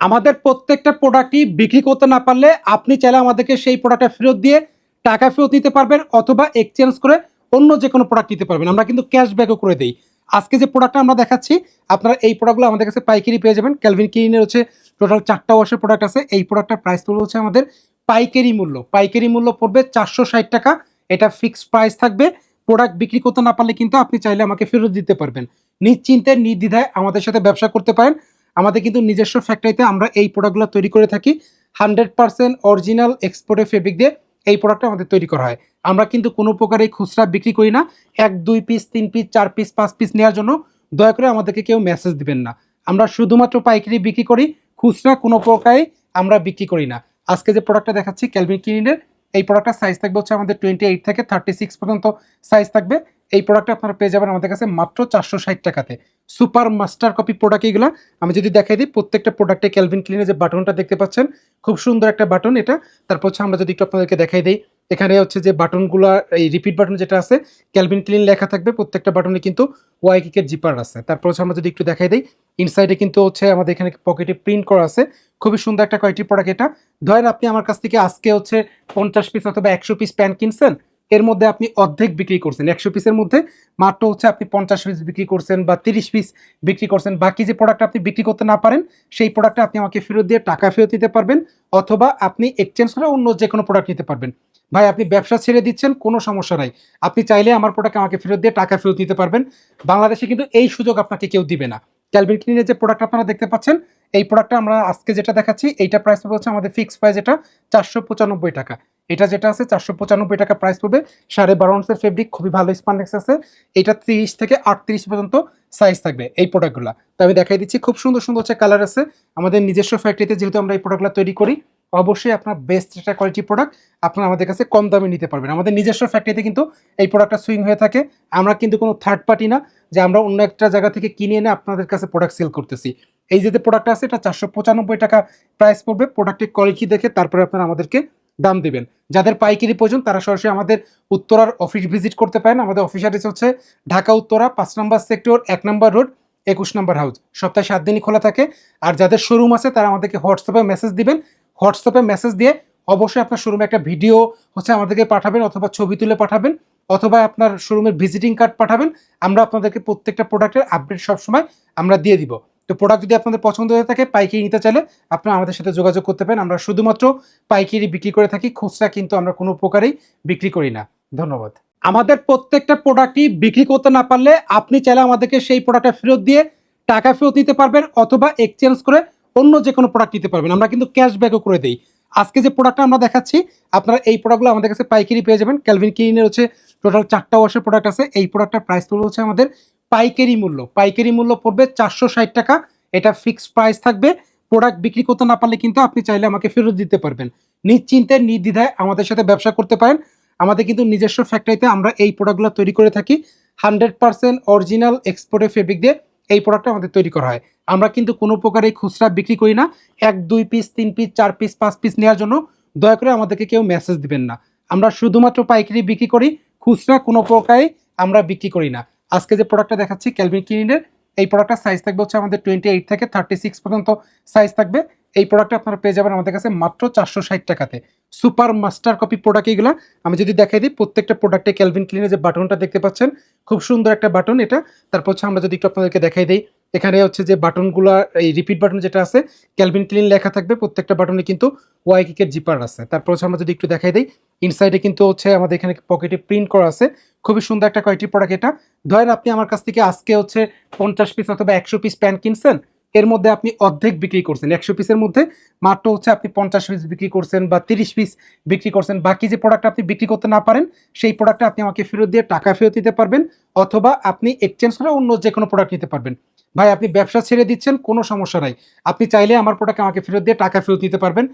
আমাদের প্রত্যেকটা প্রোডাক্টই বিক্রি করতে না পারলে আপনি চাইলে আমাদেরকে সেই প্রোডাক্টটা ফেরত দিয়ে টাকা ফেরত নিতে পারবেন অথবা এক্সচেঞ্জ করে অন্য যে কোনো প্রোডাক্ট নিতে পারবেন। আমরা কিন্তু ক্যাশব্যাকও করে দিই। আজকে যে প্রোডাক্টটা আমরা দেখাচ্ছি, আপনারা এই প্রোডাক্টগুলো আমাদের কাছে পাইকারি পেয়ে যাবেন। ক্যালভিন ক্লিনের হচ্ছে টোটাল চারটা ওয়াশের প্রোডাক্ট আছে। এই প্রোডাক্টটার প্রাইস পড়বে হচ্ছে আমাদের পাইকারি মূল্য। পাইকারি মূল্য পড়বে চারশো ষাট টাকা। এটা ফিক্সড প্রাইস থাকবে। প্রোডাক্ট বিক্রি করতে না পারলে কিন্তু আপনি চাইলে আমাকে ফেরত দিতে পারবেন। নিশ্চিন্তে, নির্দ্বিধায় আমাদের সাথে ব্যবসা করতে পারেন। আমাদের কিন্তু নিজস্ব ফ্যাক্টরিতে আমরা এই প্রোডাক্টগুলো তৈরি করে থাকি। হান্ড্রেড পার্সেন্ট অরিজিনাল এক্সপোর্টের ফেব্রিক দিয়ে এই প্রোডাক্টটা আমাদের তৈরি করা হয়। আমরা কিন্তু কোনো প্রকারে খুচরা বিক্রি করি না। এক, দুই পিস তিন পিস চার পিস পাঁচ পিস নেওয়ার জন্য দয়া করে আমাদেরকে কেউ মেসেজ দিবেন না। আমরা শুধুমাত্র পাইকারি বিক্রি করি, খুচরা কোনো প্রকারে আমরা বিক্রি করি না। আজকে যে প্রোডাক্টটা দেখাচ্ছি ক্যালভিন ক্লিনের এই প্রোডাক্টটার সাইজ থাকবে হচ্ছে আমাদের টোয়েন্টি এইট থেকে থার্টি সিক্স পর্যন্ত সাইজ থাকবে। এই প্রোডাক্টটা আপনারা পেয়ে যাবেন আমাদের কাছে মাত্র চারশো ষাট টাকাতে। সুপার মাস্টার কপি প্রোডাক্ট এগুলো। আমি যদি দেখাই দিই, প্রত্যেকটা প্রোডাক্টে ক্যালভিন ক্লিনের যে বাটনটা দেখতে পাচ্ছেন, খুব সুন্দর একটা বাটন এটা। তারপর হচ্ছে আমরা যদি একটু আপনাদেরকে দেখাই দিই, এখানে হচ্ছে যে বাটনগুলো, এই রিপিট বাটন যেটা আছে ক্যালভিন ক্লিন লেখা থাকবে, প্রত্যেকটা বাটনে কিন্তু ওয়াই কিকের জিপার আছে। তারপর হচ্ছে আমরা যদি একটু দেখাই দিই ইনসাইডে কিন্তু হচ্ছে আমাদের এখানে পকেটে প্রিন্ট করা আছে। খুবই সুন্দর একটা কোয়ালিটি প্রোডাক্ট এটা। ধরেন আপনি আমার কাছ থেকে আজকে হচ্ছে পঞ্চাশ পিস অথবা একশো পিস প্যান্ট কিনছেন এর মধ্যে আপনি অর্ধেক বিক্রি করছেন। একশো পিসের মধ্যে মাত্র হচ্ছে আপনি পঞ্চাশ পিস বিক্রি করছেন বা তিরিশ পিস বিক্রি করছেন। বাকি যে প্রোডাক্ট আপনি বিক্রি করতে না পারেন, সেই প্রোডাক্টটা আপনি আমাকে ফেরত দিয়ে টাকা ফেরত দিতে পারবেন অথবা আপনি এক্সচেঞ্জ করে অন্য যে কোনো প্রোডাক্ট নিতে পারবেন। ভাই, আপনি ব্যবসা ছেড়ে দিচ্ছেন, কোনো সমস্যা নাই। আপনি চাইলে আমার প্রোডাক্ট আমাকে ফেরত দিয়ে টাকা ফেরত দিতে পারবেন। বাংলাদেশে কিন্তু এই সুযোগ আপনাকে কেউ দিবে না। ক্যালভিন ক্লিনের যে প্রোডাক্ট আপনারা দেখতে পাচ্ছেন, এই প্রোডাক্টটা আমরা আজকে যেটা দেখাচ্ছি, এইটা প্রাইস হচ্ছে আমাদের ফিক্সড প্রাইস এটা চারশো পঁচানব্বই টাকা। এটা যেটা আছে, চারশো পঁচানব্বই টাকা প্রাইস পড়বে। সাড়ে বারো আউন্সের ফেব্রিক খুবই ভালো স্পান্ডেক্স আছে। এটা তিরিশ থেকে আটত্রিশ পর্যন্ত সাইজ থাকবে এই প্রোডাক্টগুলো তো আমি দেখাই দিচ্ছি, খুব সুন্দর সুন্দর হচ্ছে কালার আছে। আমাদের নিজস্ব ফ্যাক্টরিতে যেহেতু আমরা এই প্রোডাক্টগুলো তৈরি করি, অবশ্যই আপনার বেস্ট একটা কোয়ালিটি প্রোডাক্ট আপনারা আমাদের কাছে কম দামে নিতে পারবেন। আমাদের নিজস্ব ফ্যাক্টরিতে কিন্তু এই প্রোডাক্টটা সুইং হয়ে থাকে। আমরা কিন্তু কোনো থার্ড পার্টি না, যে আমরা অন্য একটা জায়গা থেকে কিনে এনে আপনাদের কাছে প্রোডাক্ট সেল করতেছি। এই যে প্রোডাক্টটা আছে, এটা চারশো পঁচানব্বই টাকা প্রাইস পড়বে। প্রোডাক্টের কোয়ালিটি দেখে তারপরে আপনারা আমাদেরকে দাম দেবেন। যাদের পাইকারি প্রয়োজন, তারা সরাসরি আমাদের উত্তরার অফিস ভিজিট করতে পারেন। আমাদের অফিস অ্যাড্রেস হচ্ছে ঢাকা উত্তরা, পাঁচ নম্বর সেক্টর এক নম্বর রোড একুশ নম্বর হাউস সপ্তাহে সাত দিনই খোলা থাকে। আর যাদের শোরুম আছে, তারা আমাদেরকে হোয়াটসঅ্যাপে মেসেজ দিবেন। হোয়াটসঅ্যাপে মেসেজ দিয়ে অবশ্যই আপনার শোরুমে একটা ভিডিও হচ্ছে আমাদেরকে পাঠাবেন অথবা ছবি তুলে পাঠাবেন অথবা আপনার শোরুমের ভিজিটিং কার্ড পাঠাবেন। আমরা আপনাদেরকে প্রত্যেকটা প্রোডাক্টের আপডেট সবসময় আমরা দিয়ে দিব। তো প্রোডাক্ট যদি আপনাদের পছন্দ হয়ে থাকে, পাইকারি নিতে চাইলে আপনারা আমাদের সাথে যোগাযোগ করতে পারেন। আমরা শুধুমাত্র পাইকারি বিক্রি করে থাকি, খুচরা কিন্তু আমরা কোনো প্রকারেই বিক্রি করি না। ধন্যবাদ। আমাদের প্রত্যেকটা প্রোডাক্টই বিক্রি করতে না পারলে আপনি চাইলে আমাদেরকে সেই প্রোডাক্টটা ফেরত দিয়ে টাকা ফেরত নিতে পারবেন অথবা এক্সচেঞ্জ করে অন্য যে কোনো প্রোডাক্ট নিতে পারবেন। আমরা কিন্তু ক্যাশব্যাকও করে দিই। আজকে যে প্রোডাক্টটা আমরা দেখাচ্ছি, আপনারা এই প্রোডাক্টগুলো আমাদের কাছে পাইকারি পেয়ে যাবেন। ক্যালভিন ক্লিনের হচ্ছে টোটাল চারটা ওয়াশের প্রোডাক্ট আছে। এই প্রোডাক্টটার প্রাইস পড়বে হচ্ছে আমাদের পাইকারি মূল্য পাইকারি মূল্য পড়বে চারশো ষাট টাকা। এটা ফিক্সড প্রাইস থাকবে। প্রোডাক্ট বিক্রি করতে না পারলে কিন্তু আপনি চাইলে আমাকে ফেরত দিতে পারবেন। নিশ্চিন্তে, নির্দ্বিধায় আমাদের সাথে ব্যবসা করতে পারেন। আমাদের কিন্তু নিজস্ব ফ্যাক্টরিতে আমরা এই প্রোডাক্টগুলো তৈরি করে থাকি। হান্ড্রেড পার্সেন্ট অরিজিনাল এক্সপোর্টের ফেব্রিক দিয়ে এই প্রোডাক্টটা আমাদের তৈরি করা হয়। আমরা কিন্তু কোনো প্রকারে খুচরা বিক্রি করি না। এক, দুই পিস তিন পিস চার পিস পাঁচ পিস নেওয়ার জন্য দয়া করে আমাদেরকে কেউ মেসেজ দিবেন না। আমরা শুধুমাত্র পাইকারি বিক্রি করি। খুচরা কোনো প্রকারে আমরা বিক্রি করি না। আজকে যে প্রোডাক্টটা দেখাচ্ছি ক্যালভিন ক্লিনের এই প্রোডাক্টটার সাইজ থাকবে হচ্ছে আমাদের টোয়েন্টি এইট থেকে থার্টি সিক্স পর্যন্ত সাইজ থাকবে। এই প্রোডাক্টটা আপনারা পেয়ে যাবেন আমাদের কাছে মাত্র চারশো ষাট টাকাতে। সুপার মাস্টার কপি প্রোডাক্ট এগুলো আমি যদি দেখাই দিই, প্রত্যেকটা প্রোডাক্টে ক্যালভিন ক্লিনের যে বাটনটা দেখতে পাচ্ছেন, খুব সুন্দর একটা বাটন এটা। তারপর হচ্ছে আমরা যদি একটু আপনাদেরকে দেখাই দিই এখানে হচ্ছে যে বাটনগুলো, এই রিপিট বাটন যেটা আছে ক্যালভিন ক্লিন লেখা থাকবে, প্রত্যেকটা বাটনে কিন্তু ওয়াই কিকের জিপার আছে। তারপর হচ্ছে আমরা যদি একটু দেখাই দিই ইনসাইডে কিন্তু হচ্ছে আমাদের এখানে পকেটে প্রিন্ট করা আছে। খুবই সুন্দর একটা কোয়ালিটি প্রোডাক্ট এটা। ধরেন আপনি আমার কাছ থেকে আজকে হচ্ছে পঞ্চাশ পিস অথবা একশো পিস প্যান্ট কিনছেন, এর মধ্যে আপনি অর্ধেক বিক্রি করছেন। একশো পিসের মধ্যে মাত্র হচ্ছে আপনি পঞ্চাশ পিস বিক্রি করছেন বা তিরিশ পিস বিক্রি করছেন। বাকি যে প্রোডাক্ট আপনি বিক্রি করতে না পারেন, সেই প্রোডাক্টটা আপনি আমাকে ফেরত দিয়ে টাকা ফেরত দিতে পারবেন, অথবা আপনি এক্সচেঞ্জ করে অন্য যে কোনো প্রোডাক্ট নিতে পারবেন। ভাই, আপনি ব্যবসা ছেড়ে দিচ্ছেন, কোনো সমস্যা নাই। আপনি চাইলে আমার প্রোডাক্ট আমাকে ফেরত দিয়ে টাকা ফেরত দিতে পারবেন।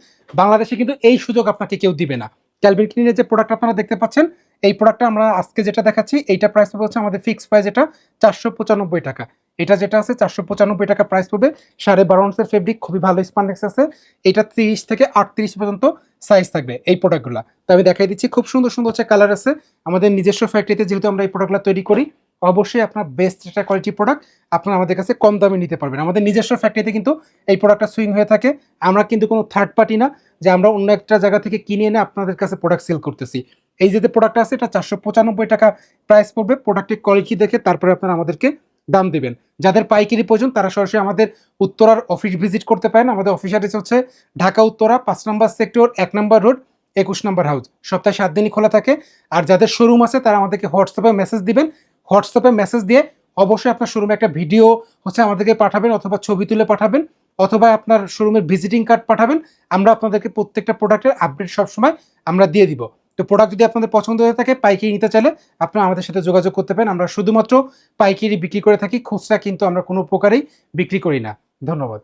বাংলাদেশে কিন্তু এই সুযোগ আপনাকে কেউ দিবে না। ক্যালভিন ক্লিনের যে প্রোডাক্ট আপনারা দেখতে পাচ্ছেন, এই প্রোডাক্টটা আমরা আজকে যেটা দেখাচ্ছি, এইটা প্রাইস পড়বে হচ্ছে আমাদের ফিক্স প্রাইস এটা চারশো পঁচানব্বই টাকা। এটা যেটা আছে, চারশো পঁচানব্বই টাকা প্রাইস পড়বে। সাড়ে বারো আউন্সের ফেব্রিক খুবই ভালো স্পান্ডেক্স আছে। এটা তিরিশ থেকে আটত্রিশ পর্যন্ত সাইজ থাকবে এই প্রোডাক্টগুলো তো আমি দেখাই দিচ্ছি, খুব সুন্দর সুন্দর হচ্ছে কালার আছে। আমাদের নিজস্ব ফ্যাক্টরিতে যেহেতু আমরা এই প্রোডাক্টগুলো তৈরি করি অবশ্যই আপনার বেস্ট একটা কোয়ালিটি প্রোডাক্ট আপনারা আমাদের কাছে কম দামে নিতে পারবেন। আমাদের নিজস্ব ফ্যাক্টরিতে কিন্তু এই প্রোডাক্টটা সুইং হয়ে থাকে। আমরা কিন্তু কোনো থার্ড পার্টি না, যে আমরা অন্য একটা জায়গা থেকে কিনে এনে আপনাদের কাছে প্রোডাক্ট সেল করতেছি। এই যে প্রোডাক্ট আছে, এটা চারশো পঁচানব্বই টাকা প্রাইস পড়বে। প্রোডাক্টের কোয়ালিটি দেখে তারপরে আপনারা আমাদেরকে দাম দেবেন। যাদের পাইকারি প্রয়োজন, তারা সরাসরি আমাদের উত্তরার অফিস ভিজিট করতে পারেন। আমাদের অফিস অ্যাড্রেস হচ্ছে ঢাকা উত্তরা, পাঁচ নম্বর সেক্টর এক নম্বর রোড একুশ নম্বর হাউস সপ্তাহে সাত দিনই খোলা থাকে। আর যাদের শোরুম আছে, তারা আমাদেরকে হোয়াটসঅ্যাপে মেসেজ দিবেন। হোয়াটসঅ্যাপে মেসেজ দিয়ে অবশ্যই আপনার শোরুমে একটা ভিডিও হচ্ছে আমাদেরকে পাঠাবেন অথবা ছবি তুলে পাঠাবেন অথবা আপনার শোরুমের ভিজিটিং কার্ড পাঠাবেন। আমরা আপনাদেরকে প্রত্যেকটা প্রোডাক্টের আপডেট সবসময় আমরা দিয়ে দিব। তো প্রোডাক্ট যদি আপনাদের পছন্দ হয়ে থাকে, পাইকারি নিতে চাইলে আপনারা আমাদের সাথে যোগাযোগ করতে পারেন। আমরা শুধুমাত্র পাইকারি বিক্রি করে থাকি, খুচরা কিন্তু আমরা কোনো প্রকারেই বিক্রি করি না। ধন্যবাদ।